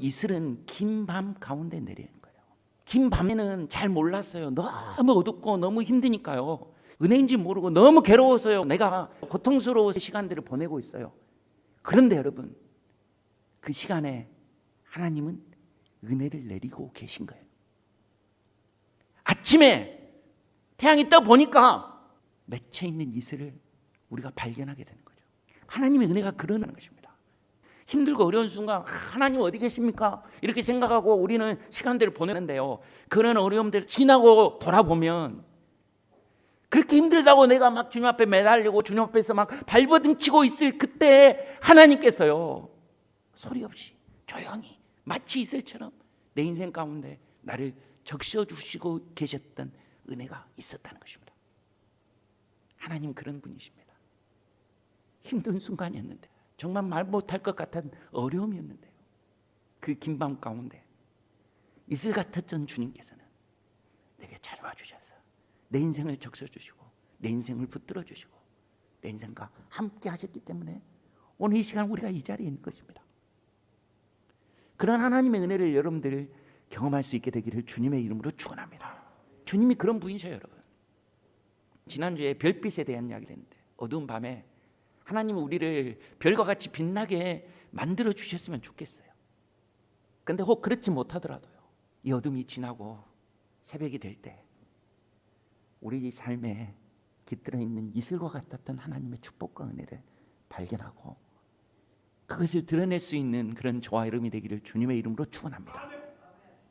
이슬은 긴 밤 가운데 내리는 거예요. 긴 밤에는 잘 몰랐어요. 너무 어둡고 너무 힘드니까요. 은혜인지 모르고 너무 괴로워서요. 내가 고통스러운 시간들을 보내고 있어요. 그런데 여러분, 그 시간에 하나님은 은혜를 내리고 계신 거예요. 아침에 태양이 떠 보니까 맺혀 있는 이슬을 우리가 발견하게 되는 거죠. 하나님의 은혜가 그러는 것입니다. 힘들고 어려운 순간 하나님 어디 계십니까? 이렇게 생각하고 우리는 시간들을 보내는데요. 그런 어려움들 지나고 돌아보면 그렇게 힘들다고 내가 막 주님 앞에 매달리고 주님 앞에서 막 발버둥치고 있을 그때 하나님께서요 소리 없이 조용히 마치 이슬처럼 내 인생 가운데 나를 적셔 주시고 계셨던 은혜가 있었다는 것입니다. 하나님 그런 분이십니다. 힘든 순간이었는데 정말 말 못할 것 같은 어려움이었는데요. 그 긴 밤 가운데 이슬 같았던 주님께서는 내게 잘 와주셔서 내 인생을 적셔 주시고 내 인생을 붙들어 주시고 내 인생과 함께 하셨기 때문에 오늘 이 시간 우리가 이 자리에 있는 것입니다. 그런 하나님의 은혜를 여러분들 경험할 수 있게 되기를 주님의 이름으로 축원합니다. 주님이 그런 분이셔요, 여러분. 지난주에 별빛에 대한 이야기를 했는데 어두운 밤에 하나님은 우리를 별과 같이 빛나게 만들어 주셨으면 좋겠어요. 근데 혹 그렇지 못하더라도요. 이 어둠이 지나고 새벽이 될 때 우리 삶에 깃들어 있는 이슬과 같았던 하나님의 축복과 은혜를 발견하고 그것을 드러낼 수 있는 그런 저와 여러분이 되기를 주님의 이름으로 축원합니다.